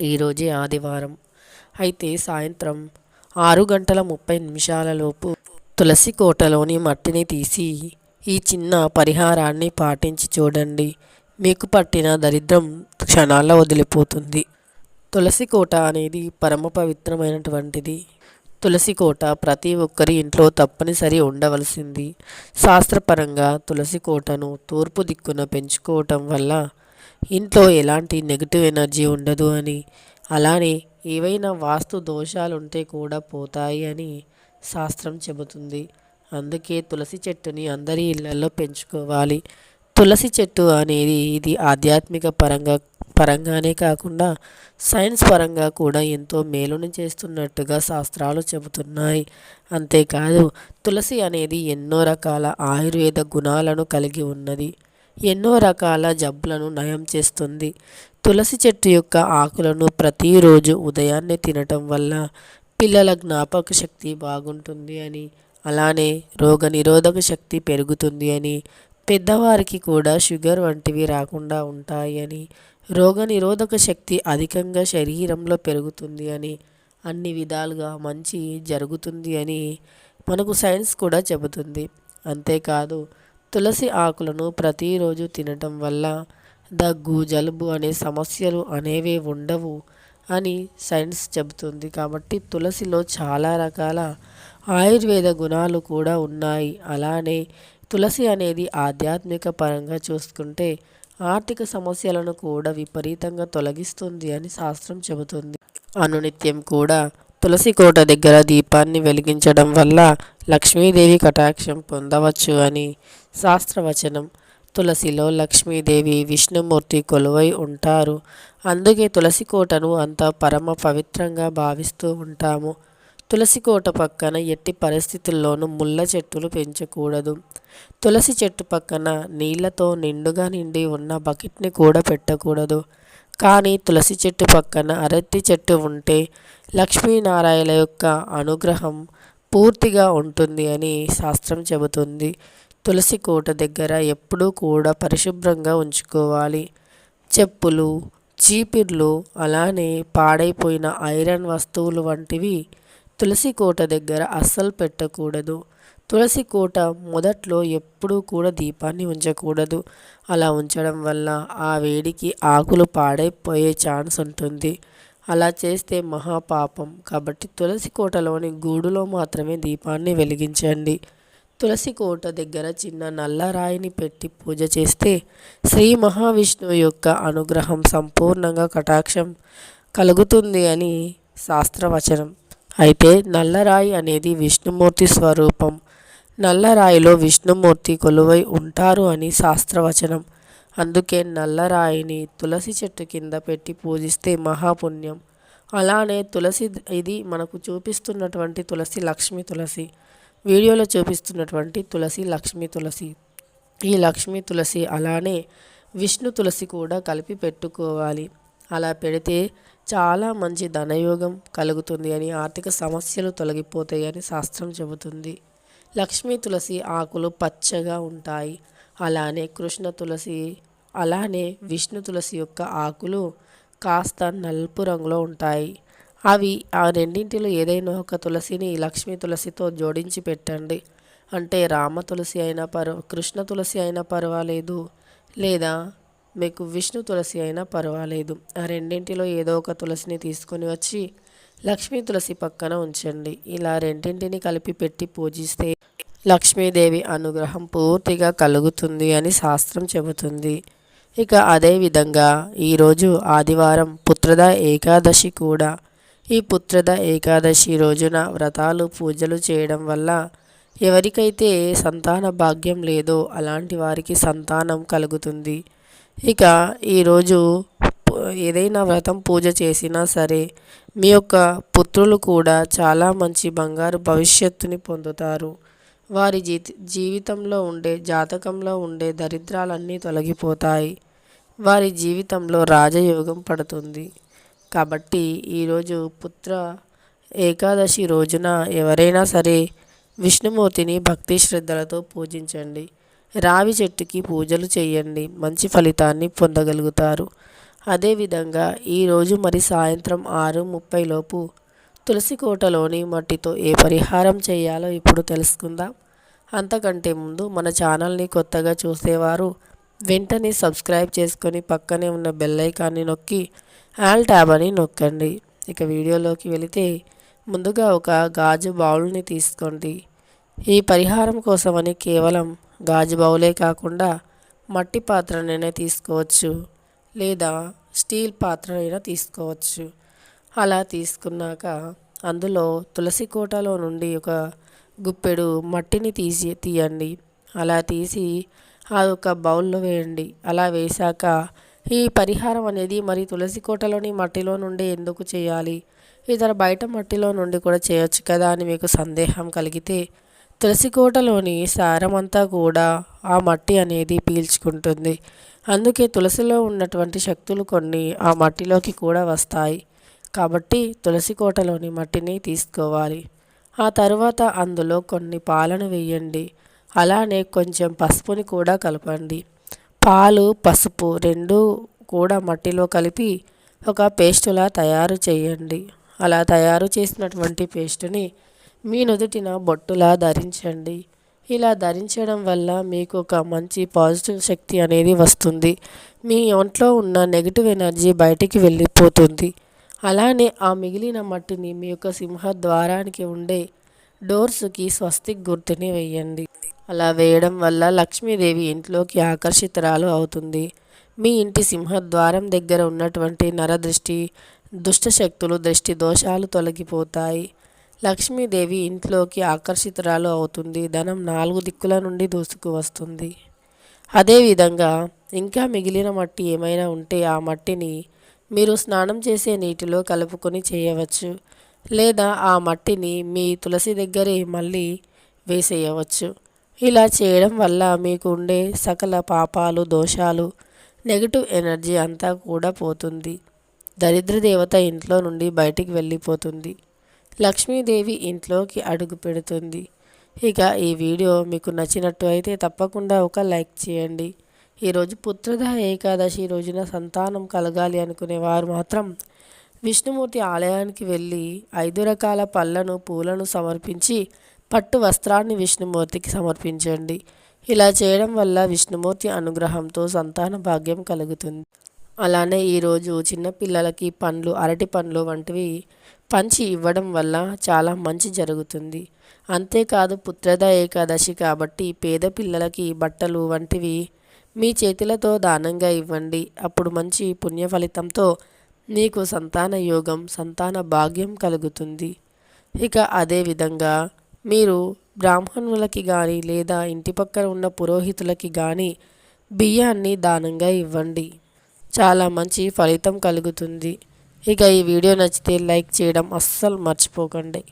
ఈరోజే ఆదివారం. అయితే సాయంత్రం ఆరు గంటల ముప్పై నిమిషాలలోపు తులసి కోటలోని మట్టిని తీసి ఈ చిన్న పరిహారాన్ని పాటించి చూడండి. మీకు పట్టిన దరిద్రం క్షణాల్లో వదిలిపోతుంది. తులసి కోట అనేది పరమ పవిత్రమైనటువంటిది. తులసి కోట ప్రతి ఒక్కరి ఇంట్లో తప్పనిసరి ఉండవలసింది. శాస్త్రపరంగా తులసి కోటను తూర్పు దిక్కున పెంచుకోవటం వల్ల ఇంట్లో ఎలాంటి నెగిటివ్ ఎనర్జీ ఉండదు అని. అలానే ఏవైనా వాస్తు దోషాలు ఉంటే కూడా పోతాయి అని శాస్త్రం చెబుతుంది. అందుకే తులసి చెట్టుని అందరి ఇళ్ళలో పెంచుకోవాలి. తులసి చెట్టు అనేది ఇది ఆధ్యాత్మిక పరంగా పరంగానే కాకుండా సైన్స్ పరంగా కూడా ఎంతో మేలును చేస్తున్నట్టుగా శాస్త్రాలు చెబుతున్నాయి. అంతేకాదు తులసి అనేది ఎన్నో రకాల ఆయుర్వేద గుణాలను కలిగి ఉన్నది. ఎన్నో రకాల జబ్బులను నయం చేస్తుంది. తులసి చెట్టు యొక్క ఆకులను ప్రతిరోజు ఉదయాన్నే తినటం వల్ల పిల్లల జ్ఞాపక శక్తి బాగుంటుంది అని అలానే రోగ నిరోధక శక్తి పెరుగుతుంది అని పెద్దవారికి కూడా షుగర్ వంటివి రాకుండా ఉంటాయి అని రోగ నిరోధక శక్తి అధికంగా శరీరంలో పెరుగుతుంది అని అన్ని విధాలుగా మంచి జరుగుతుంది అని మనకు సైన్స్ కూడా చెబుతుంది. అంతేకాదు తులసి ఆకులను ప్రతిరోజు తినటం వల్ల దగ్గు జలుబు అనే సమస్యలు అనేవి ఉండవు అని సైన్స్ చెబుతుంది. కాబట్టి తులసిలో చాలా రకాల ఆయుర్వేద గుణాలు కూడా ఉన్నాయి. అలానే తులసి అనేది ఆధ్యాత్మిక పరంగా చూసుకుంటే ఆర్థిక సమస్యలను కూడా విపరీతంగా తొలగిస్తుంది అని శాస్త్రం చెబుతుంది. అనునిత్యం కూడా తులసి కోట దగ్గర దీపాన్ని వెలిగించడం వల్ల లక్ష్మీదేవి కటాక్షం పొందవచ్చు అని శాస్త్రవచనం. తులసిలో లక్ష్మీదేవి విష్ణుమూర్తి కొలువై ఉంటారు. అందుకే తులసి కోటను అంత పరమ పవిత్రంగా భావిస్తూ ఉంటాము. తులసి కోట పక్కన ఎట్టి పరిస్థితుల్లోనూ ముళ్ళ చెట్టులు పెంచకూడదు. తులసి చెట్టు పక్కన నీళ్ళతో నిండుగా నిండి ఉన్న బకెట్ని కూడా పెట్టకూడదు. కానీ తులసి చెట్టు పక్కన అరటి చెట్టు ఉంటే లక్ష్మీనారాయణ యొక్క అనుగ్రహం పూర్తిగా ఉంటుంది అని శాస్త్రం చెబుతుంది. తులసి కోట దగ్గర ఎప్పుడూ కూడా పరిశుభ్రంగా ఉంచుకోవాలి. చెప్పులు చీపిర్లు అలానే పాడైపోయిన ఐరన్ వస్తువులు వంటివి తులసి కోట దగ్గర అస్సలు పెట్టకూడదు. తులసి కోట మొదట్లో ఎప్పుడూ కూడా దీపాన్ని ఉంచకూడదు. అలా ఉంచడం వల్ల ఆ వేడికి ఆకులు పాడైపోయే ఛాన్స్ ఉంటుంది. అలా చేస్తే మహాపాపం. కాబట్టి తులసి కోటలోని గూడులో మాత్రమే దీపాన్ని వెలిగించండి. తులసి కోట దగ్గర చిన్న నల్లరాయిని పెట్టి పూజ చేస్తే శ్రీ మహావిష్ణువు యొక్క అనుగ్రహం సంపూర్ణంగా కటాక్షం కలుగుతుంది అని శాస్త్రవచనం. అయితే నల్లరాయి అనేది విష్ణుమూర్తి స్వరూపం. నల్లరాయిలో విష్ణుమూర్తి కొలువై ఉంటారు అని శాస్త్రవచనం. అందుకే నల్లరాయిని తులసి చెట్టు కింద పెట్టి పూజిస్తే మహాపుణ్యం. అలానే తులసి ఇది మనకు చూపిస్తున్నటువంటి తులసి లక్ష్మి తులసి. వీడియోలో చూపిస్తున్నటువంటి తులసి లక్ష్మి తులసి. ఈ లక్ష్మి తులసి అలానే విష్ణు తులసి కూడా కలిపి పెట్టుకోవాలి. అలా పెడితే చాలా మంచి ధనయోగం కలుగుతుంది అని ఆర్థిక సమస్యలు తొలగిపోతాయని శాస్త్రం చెబుతుంది. లక్ష్మీ తులసి ఆకులు పచ్చగా ఉంటాయి. అలానే కృష్ణ తులసి అలానే విష్ణు తులసి యొక్క ఆకులు కాస్త నలుపు రంగులో ఉంటాయి. అవి ఆ రెండింటిలో ఏదైనా ఒక తులసిని లక్ష్మీ తులసితో జోడించి పెట్టండి. అంటే రామ తులసి అయినా పర్వ కృష్ణ తులసి అయినా పర్వాలేదు. లేదా మీకు విష్ణు తులసి అయినా పర్వాలేదు. ఆ రెండింటిలో ఏదో ఒక తులసిని తీసుకొని వచ్చి లక్ష్మీ తులసి పక్కన ఉంచండి. ఇలా రెండింటిని కలిపి పెట్టి పూజిస్తే లక్ష్మీదేవి అనుగ్రహం పూర్తిగా కలుగుతుంది అని శాస్త్రం చెబుతుంది. ఇక అదేవిధంగా ఈరోజు ఆదివారం పుత్రద ఏకాదశి కూడా. ఈ పుత్రద ఏకాదశి రోజున వ్రతాలు పూజలు చేయడం వల్ల ఎవరికైతే సంతాన భాగ్యం లేదో అలాంటి వారికి సంతానం కలుగుతుంది. ఇక ఈరోజు ఏదైనా వ్రతం పూజ చేసినా సరే మీ యొక్క పుత్రులు కూడా చాలా మంచి బంగారు భవిష్యత్తుని పొందుతారు. వారి జీ జీవితంలో ఉండే జాతకంలో ఉండే దరిద్రాలన్నీ తొలగిపోతాయి. వారి జీవితంలో రాజయోగం పడుతుంది. కాబట్టి ఈరోజు పుత్ర ఏకాదశి రోజున ఎవరైనా సరే విష్ణుమూర్తిని భక్తి శ్రద్ధలతో పూజించండి. రావి చెట్టుకి పూజలు చేయండి. మంచి ఫలితాన్ని పొందగలుగుతారు. అదేవిధంగా ఈరోజు మరి సాయంత్రం ఆరు ముప్పై లోపు తులసి కోటలోని మట్టితో ఏ పరిహారం చేయాలో ఇప్పుడు తెలుసుకుందాం. అంతకంటే ముందు మన ఛానల్ని కొత్తగా చూసేవారు వెంటనే సబ్స్క్రైబ్ చేసుకొని పక్కనే ఉన్న బెల్ ఐకాన్ని నొక్కి ఆల్ ట్యాబ్ అని నొక్కండి. ఇక వీడియోలోకి వెళితే ముందుగా ఒక గాజు బౌల్ని తీసుకోండి. ఈ పరిహారం కోసమని కేవలం గాజు బౌలే కాకుండా మట్టి పాత్రనైనా తీసుకోవచ్చు లేదా స్టీల్ పాత్రనైనా తీసుకోవచ్చు. అలా తీసుకున్నాక అందులో తులసి కోటలో నుండి ఒక గుప్పెడు మట్టిని తీసి తీయండి. అలా తీసి ఆ ఒక బౌల్లో వేయండి. అలా వేశాక ఈ పరిహారం అనేది మరి తులసి కోటలోని మట్టిలో నుండి ఎందుకు చేయాలి? ఇతర బయట మట్టిలో నుండి కూడా చేయొచ్చు కదా అని మీకు సందేహం కలిగితే తులసి కోటలోని సారమంతా కూడా ఆ మట్టి అనేది పీల్చుకుంటుంది. అందుకే తులసిలో ఉన్నటువంటి శక్తులు కొన్ని ఆ మట్టిలోకి కూడా వస్తాయి. కాబట్టి తులసి కోటలోని మట్టిని తీసుకోవాలి. ఆ తర్వాత అందులో కొన్ని పాలను వేయండి. అలానే కొంచెం పసుపుని కూడా కలపండి. పాలు పసుపు రెండు కూడా మట్టిలో కలిపి ఒక పేస్టులా తయారు చేయండి. అలా తయారు చేసినటువంటి పేస్టుని మీ నుదుటిన బొట్టులా ధరించండి. ఇలా ధరించడం వల్ల మీకు ఒక మంచి పాజిటివ్ శక్తి అనేది వస్తుంది. మీ ఒంట్లో ఉన్న నెగిటివ్ ఎనర్జీ బయటికి వెళ్ళిపోతుంది. అలానే ఆ మిగిలిన మట్టిని మీ యొక్క సింహ ద్వారానికి ఉండే డోర్స్కి స్వస్తిక్ గుర్తుని వేయండి. అలా వేయడం వల్ల లక్ష్మీదేవి ఇంట్లోకి ఆకర్షితురాలు అవుతుంది. మీ ఇంటి సింహద్వారం దగ్గర ఉన్నటువంటి నరదృష్టి దుష్టశక్తులు దృష్టి దోషాలు తొలగిపోతాయి. లక్ష్మీదేవి ఇంట్లోకి ఆకర్షితురాలు అవుతుంది. ధనం నాలుగు దిక్కుల నుండి దూసుకు వస్తుంది. అదేవిధంగా ఇంకా మిగిలిన మట్టి ఏమైనా ఉంటే ఆ మట్టిని మీరు స్నానం చేసే నీటిలో కలుపుకొని చేయవచ్చు. లేదా ఆ మట్టిని మీ తులసి దగ్గరే మళ్ళీ వేసేయవచ్చు. ఇలా చేయడం వల్ల మీకు ఉండే సకల పాపాలు దోషాలు నెగిటివ్ ఎనర్జీ అంతా కూడా పోతుంది. దరిద్ర దేవత ఇంట్లో నుండి బయటికి వెళ్ళిపోతుంది. లక్ష్మీదేవి ఇంట్లోకి అడుగు పెడుతుంది. ఇక ఈ వీడియో మీకు నచ్చినట్టు అయితే తప్పకుండా ఒక లైక్ చేయండి. ఈరోజు పుత్రద ఏకాదశి రోజున సంతానం కలగాలి అనుకునే వారు మాత్రం విష్ణుమూర్తి ఆలయానికి వెళ్ళి ఐదు రకాల పళ్ళను పూలను సమర్పించి పట్టు వస్త్రాన్ని విష్ణుమూర్తికి సమర్పించండి. ఇలా చేయడం వల్ల విష్ణుమూర్తి అనుగ్రహంతో సంతాన భాగ్యం కలుగుతుంది. అలానే ఈరోజు చిన్నపిల్లలకి పండ్లు అరటి పండ్లు వంటివి పంచి ఇవ్వడం వల్ల చాలా మంచి జరుగుతుంది. అంతేకాదు పుత్రద ఏకాదశి కాబట్టి పేద పిల్లలకి బట్టలు వంటివి మీ చేతులతో దానంగా ఇవ్వండి. అప్పుడు మంచి పుణ్య ఫలితంతో మీకు సంతాన యోగం సంతాన భాగ్యం కలుగుతుంది. ఇక అదేవిధంగా మీరు బ్రాహ్మణులకి కానీ లేదా ఇంటి పక్కన ఉన్న పురోహితులకి కానీ బియ్యాన్ని దానంగా ఇవ్వండి. చాలా మంచి ఫలితం కలుగుతుంది. ఇక ఈ వీడియో నచ్చితే లైక్ చేయడం అస్సలు మర్చిపోకండి.